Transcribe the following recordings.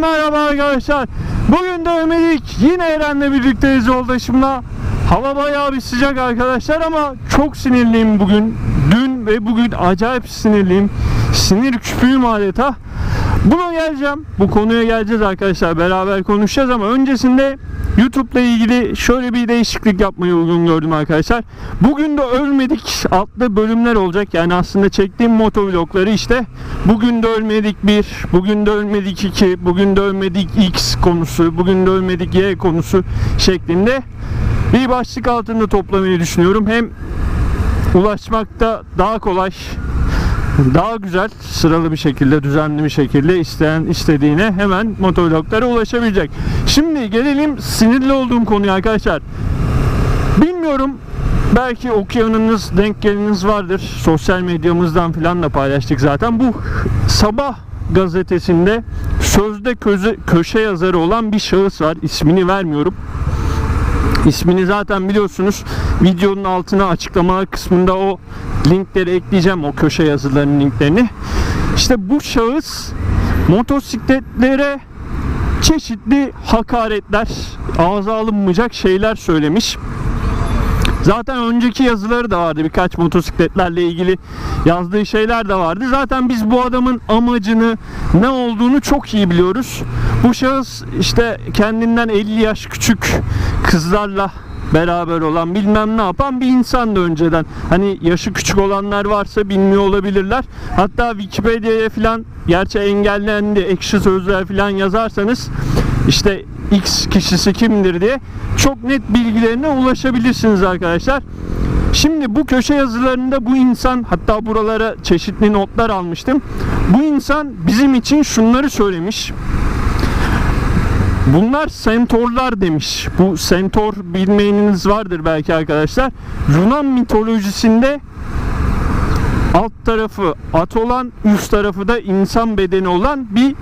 merhaba arkadaşlar. Bugün de Ömerik yine Eren'le birlikteyiz yoldaşımla. Hava bayağı bir sıcak arkadaşlar ama çok sinirliyim bugün. Dün ve bugün acayip sinirliyim. Sinir küpüyüm adeta. Buna geleceğim. Bu konuya geleceğiz arkadaşlar. Beraber konuşacağız ama öncesinde YouTube'la ilgili şöyle bir değişiklik yapmayı uygun gördüm arkadaşlar. Bugün de ölmedik adlı bölümler olacak. Yani aslında çektiğim motovlogları işte bugün de ölmedik 1, bugün de ölmedik 2, bugün de ölmedik X konusu, bugün de ölmedik Y konusu şeklinde bir başlık altında toplamayı düşünüyorum. Hem ulaşmakta daha kolay daha güzel sıralı bir şekilde düzenli bir şekilde isteyen istediğine hemen motovloglara ulaşabilecek. Şimdi gelelim sinirli olduğum konuya arkadaşlar. Bilmiyorum belki okuyanınız denk geleniniz vardır. Sosyal medyamızdan filan da paylaştık zaten. Bu sabah gazetesinde sözde köze, köşe yazarı olan bir şahıs var. İsmini vermiyorum. İsmini zaten biliyorsunuz. Videonun altına açıklamalar kısmında o linkleri ekleyeceğim. O köşe yazılarının linklerini. İşte bu şahıs motosikletlere çeşitli hakaretler, ağza alınmayacak şeyler söylemiş. Zaten önceki yazıları da vardı. Birkaç motosikletlerle ilgili yazdığı şeyler de vardı. Zaten biz bu adamın amacını, ne olduğunu çok iyi biliyoruz. Bu şahıs işte kendinden 50 yaş küçük kızlarla beraber olan bilmem ne yapan bir insandı önceden. Hani yaşı küçük olanlar varsa bilmiyor olabilirler. Hatta Wikipedia'ya falan gerçi engellendi ekşi sözler falan yazarsanız işte X kişisi kimdir diye çok net bilgilerine ulaşabilirsiniz arkadaşlar. Şimdi bu köşe yazılarında bu insan hatta buralara çeşitli notlar almıştım. Bu insan bizim için şunları söylemiş. Bunlar sentorlar demiş. Bu sentor bilmeyeniniz vardır belki arkadaşlar. Yunan mitolojisinde alt tarafı at olan, üst tarafı da insan bedeni olan bir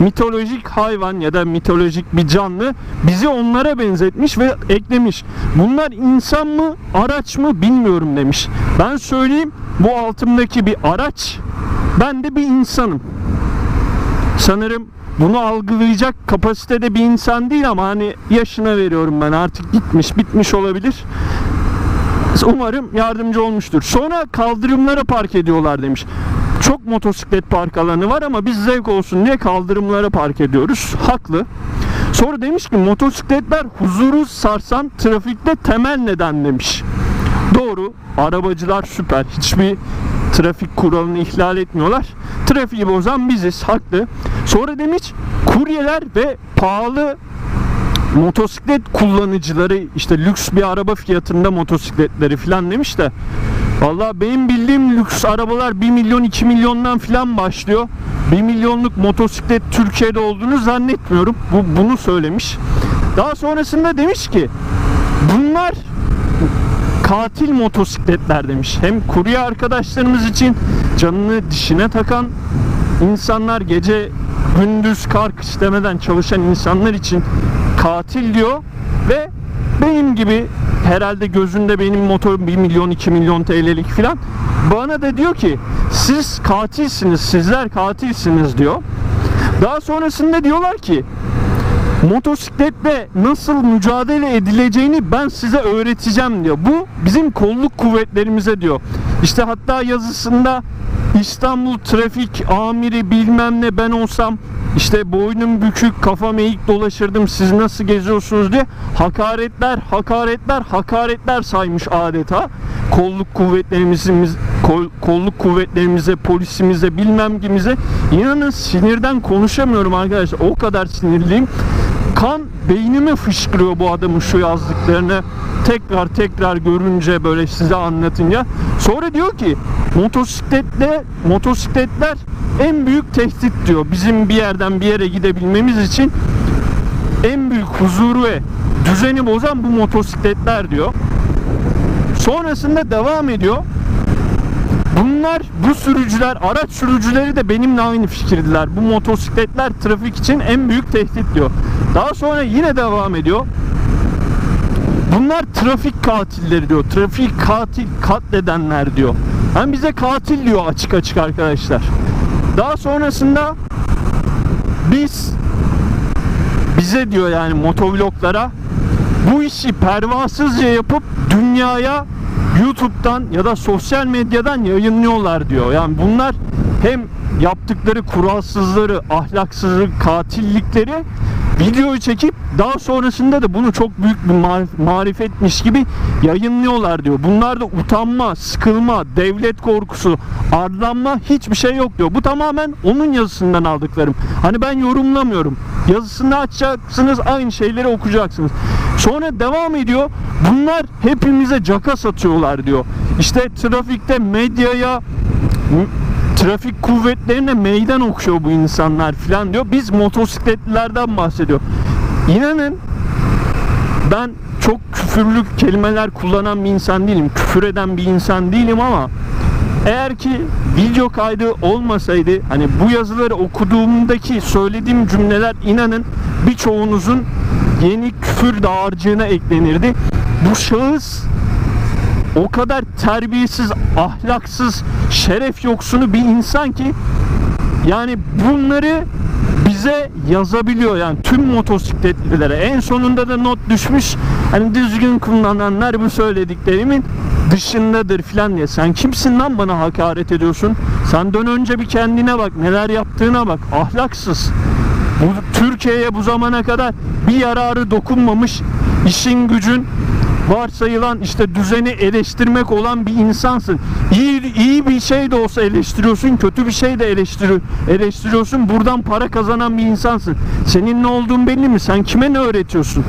mitolojik hayvan ya da mitolojik bir canlı bizi onlara benzetmiş ve eklemiş. Bunlar insan mı, araç mı bilmiyorum demiş. Ben söyleyeyim bu altımdaki bir araç, ben de bir insanım. Sanırım bunu algılayacak kapasitede bir insan değil ama hani yaşına veriyorum ben artık gitmiş bitmiş olabilir. Umarım yardımcı olmuştur. Sonra kaldırımlara park ediyorlar demiş. Çok motosiklet park alanı var ama biz zevk olsun diye kaldırımlara park ediyoruz. Haklı. Sonra demiş ki motosikletler huzuru sarsan trafikte temel neden demiş. Doğru. Arabacılar süper. Hiçbir trafik kuralını ihlal etmiyorlar. Trafiği bozan biziz. Haklı. Sonra demiş kuryeler ve pahalı motosiklet kullanıcıları işte lüks bir araba fiyatında motosikletleri falan demiş de Valla benim bildiğim lüks arabalar 1 milyon 2 milyondan falan başlıyor. 1 milyonluk motosiklet Türkiye'de olduğunu zannetmiyorum. Bu bunu söylemiş. Daha sonrasında demiş ki bunlar katil motosikletler demiş. Hem kurye arkadaşlarımız için canını dişine takan insanlar gece gündüz kar kış demeden çalışan insanlar için katil diyor ve benim gibi herhalde gözünde benim motor 1 milyon 2 milyon TL'lik filan bana da diyor ki siz katilsiniz sizler katilsiniz diyor. Daha sonrasında diyorlar ki motosikletle nasıl mücadele edileceğini ben size öğreteceğim diyor. Bu bizim kolluk kuvvetlerimize diyor. İşte hatta yazısında İstanbul trafik amiri bilmem ne ben olsam işte boynum bükük kafam eğik dolaşırdım. Siz nasıl geziyorsunuz diye hakaretler hakaretler hakaretler saymış adeta. Kolluk kuvvetlerimiz kol, kolluk kuvvetlerimize polisimize bilmem kimize. İnanın sinirden konuşamıyorum arkadaşlar. O kadar sinirliyim kan beynime fışkırıyor bu adamın şu yazdıklarını. Tekrar tekrar görünce böyle size anlatınca. Sonra diyor ki motosikletle motosikletler en büyük tehdit diyor. Bizim bir yerden bir yere gidebilmemiz için en büyük huzuru ve düzeni bozan bu motosikletler diyor. Sonrasında devam ediyor Bunlar, bu sürücüler, araç sürücüleri de benimle aynı fikirdiler. Bu motosikletler trafik için en büyük tehdit diyor. Daha sonra yine devam ediyor. Bunlar trafik katilleri diyor. Trafik katil katledenler diyor. Hem bize katil diyor açık açık arkadaşlar. Daha sonrasında biz bize diyor yani motovloglara bu işi pervasızca yapıp dünyaya YouTube'dan ya da sosyal medyadan yayınlıyorlar diyor. Yani bunlar hem yaptıkları kuralsızları, ahlaksızlık, katillikleri videoyu çekip daha sonrasında da bunu çok büyük bir marif- marifetmiş gibi yayınlıyorlar diyor. Bunlarda utanma, sıkılma, devlet korkusu, arlanma hiçbir şey yok diyor. Bu tamamen onun yazısından aldıklarım. Hani ben yorumlamıyorum. Yazısını açacaksınız, aynı şeyleri okuyacaksınız. Sonra devam ediyor. Bunlar hepimize caka satıyorlar diyor. İşte trafikte medyaya trafik kuvvetlerine meydan okuyor bu insanlar filan diyor. Biz motosikletlilerden bahsediyor. İnanın ben çok küfürlü kelimeler kullanan bir insan değilim. Küfür eden bir insan değilim ama eğer ki video kaydı olmasaydı hani bu yazıları okuduğumdaki söylediğim cümleler inanın birçoğunuzun yeni küfür dağarcığına eklenirdi. Bu şahıs o kadar terbiyesiz, ahlaksız, şeref yoksunu bir insan ki yani bunları bize yazabiliyor yani tüm motosikletlilere. En sonunda da not düşmüş. Hani düzgün kullananlar bu söylediklerimin dışındadır filan diye. Sen kimsin lan bana hakaret ediyorsun? Sen dön önce bir kendine bak. Neler yaptığına bak. Ahlaksız. Bu Türkiye'ye bu zamana kadar bir yararı dokunmamış işin gücün varsayılan işte düzeni eleştirmek olan bir insansın. İyi, iyi bir şey de olsa eleştiriyorsun, kötü bir şey de eleştiri, eleştiriyorsun. Buradan para kazanan bir insansın. Senin ne olduğun belli mi? Sen kime ne öğretiyorsun?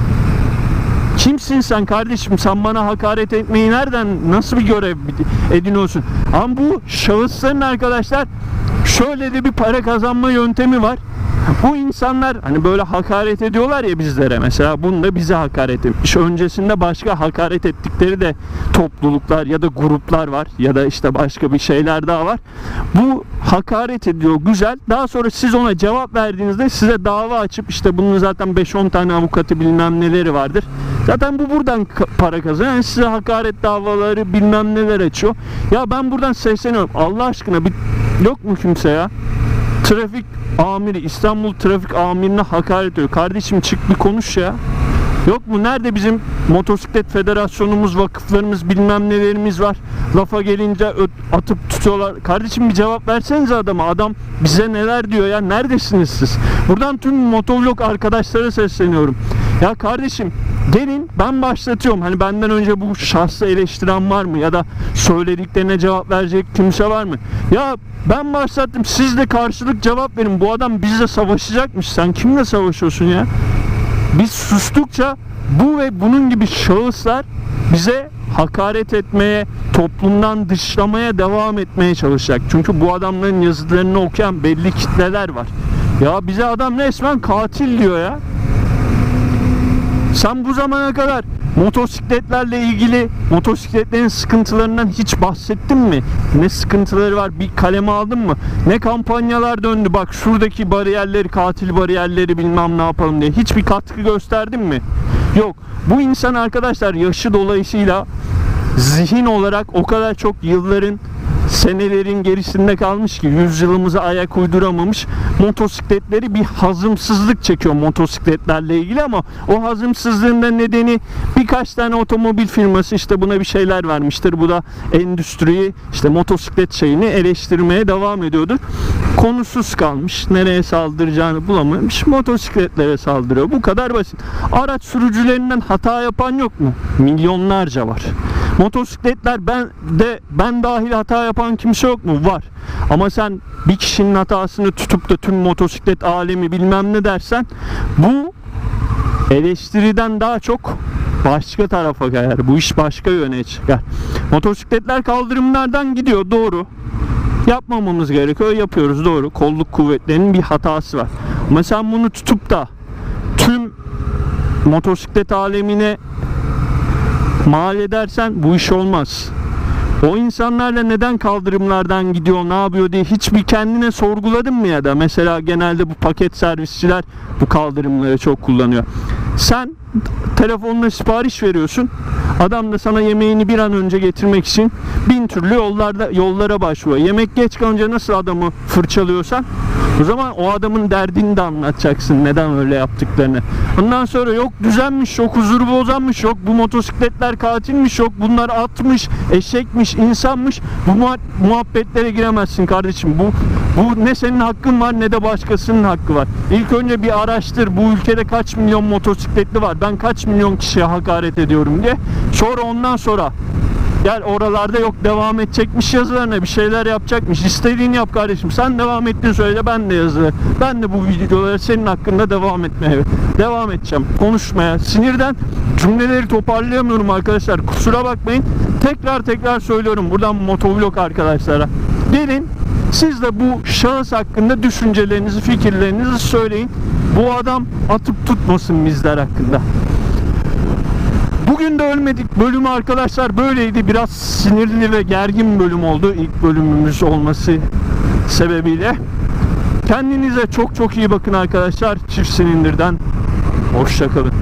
Kimsin sen kardeşim? Sen bana hakaret etmeyi nereden, nasıl bir görev ediniyorsun? Ama bu şahısların arkadaşlar şöyle de bir para kazanma yöntemi var. Bu insanlar hani böyle hakaret ediyorlar ya bizlere mesela bunu da bize hakaret etmiş. Öncesinde başka hakaret ettikleri de topluluklar ya da gruplar var ya da işte başka bir şeyler daha var. Bu hakaret ediyor güzel. Daha sonra siz ona cevap verdiğinizde size dava açıp işte bunun zaten 5-10 tane avukatı bilmem neleri vardır. Zaten bu buradan para kazanıyor. Yani size hakaret davaları bilmem neler açıyor. Ya ben buradan sesleniyorum. Allah aşkına bir yok mu kimse ya? Trafik amiri İstanbul trafik amirine hakaret ediyor. Kardeşim çık bir konuş ya. Yok mu? Nerede bizim motosiklet federasyonumuz, vakıflarımız, bilmem nelerimiz var. Lafa gelince atıp tutuyorlar. Kardeşim bir cevap versenize adama. Adam bize neler diyor ya. Neredesiniz siz? Buradan tüm motovlog arkadaşlara sesleniyorum. Ya kardeşim gelin ben başlatıyorum. Hani benden önce bu şahsı eleştiren var mı? Ya da söylediklerine cevap verecek kimse var mı? Ya ben başlattım. Siz de karşılık cevap verin. Bu adam bizle savaşacakmış. Sen kimle savaşıyorsun ya? Biz sustukça bu ve bunun gibi şahıslar bize hakaret etmeye, toplumdan dışlamaya devam etmeye çalışacak. Çünkü bu adamların yazılarını okuyan belli kitleler var. Ya bize adam resmen katil diyor ya. Sen bu zamana kadar motosikletlerle ilgili motosikletlerin sıkıntılarından hiç bahsettin mi? Ne sıkıntıları var? Bir kaleme aldın mı? Ne kampanyalar döndü? Bak şuradaki bariyerleri, katil bariyerleri bilmem ne yapalım diye. Hiçbir katkı gösterdin mi? Yok. Bu insan arkadaşlar yaşı dolayısıyla zihin olarak o kadar çok yılların senelerin gerisinde kalmış ki yüzyılımıza ayak uyduramamış motosikletleri bir hazımsızlık çekiyor motosikletlerle ilgili ama o hazımsızlığın da nedeni birkaç tane otomobil firması işte buna bir şeyler vermiştir. Bu da endüstriyi işte motosiklet şeyini eleştirmeye devam ediyordur. Konusuz kalmış. Nereye saldıracağını bulamamış. Motosikletlere saldırıyor. Bu kadar basit. Araç sürücülerinden hata yapan yok mu? Milyonlarca var. Motosikletler ben de ben dahil hata yapan kimse yok mu? Var. Ama sen bir kişinin hatasını tutup da tüm motosiklet alemi bilmem ne dersen bu eleştiriden daha çok başka tarafa kayar. Bu iş başka yöne çıkar. Motosikletler kaldırımlardan gidiyor doğru. Yapmamamız gerekiyor. Yapıyoruz doğru. Kolluk kuvvetlerinin bir hatası var. Ama sen bunu tutup da tüm motosiklet alemine mal edersen bu iş olmaz. O insanlarla neden kaldırımlardan gidiyor, ne yapıyor diye hiçbir kendine sorguladın mı ya da mesela genelde bu paket servisçiler bu kaldırımları çok kullanıyor. Sen telefonla sipariş veriyorsun. Adam da sana yemeğini bir an önce getirmek için bin türlü yollarda yollara başvuruyor. Yemek geç kalınca nasıl adamı fırçalıyorsan O zaman o adamın derdini de anlatacaksın neden öyle yaptıklarını. Ondan sonra yok düzenmiş, yok huzuru bozanmış, yok bu motosikletler katilmiş, yok bunlar atmış, eşekmiş, insanmış. Bu muha- muhabbetlere giremezsin kardeşim. Bu bu ne senin hakkın var ne de başkasının hakkı var. İlk önce bir araştır bu ülkede kaç milyon motosikletli var. Ben kaç milyon kişiye hakaret ediyorum diye. Sonra ondan sonra Gel oralarda yok devam edecekmiş yazılarına bir şeyler yapacakmış. İstediğini yap kardeşim. Sen devam ettiğin sürece ben de yazı. Ben de bu videoları senin hakkında devam etmeye devam edeceğim. Konuşmaya. Sinirden cümleleri toparlayamıyorum arkadaşlar. Kusura bakmayın. Tekrar tekrar söylüyorum buradan motovlog arkadaşlara. Gelin siz de bu şahıs hakkında düşüncelerinizi, fikirlerinizi söyleyin. Bu adam atıp tutmasın bizler hakkında. Bugün de ölmedik bölümü arkadaşlar böyleydi. Biraz sinirli ve gergin bölüm oldu ilk bölümümüz olması sebebiyle. Kendinize çok çok iyi bakın arkadaşlar. Çift silindirden hoşçakalın.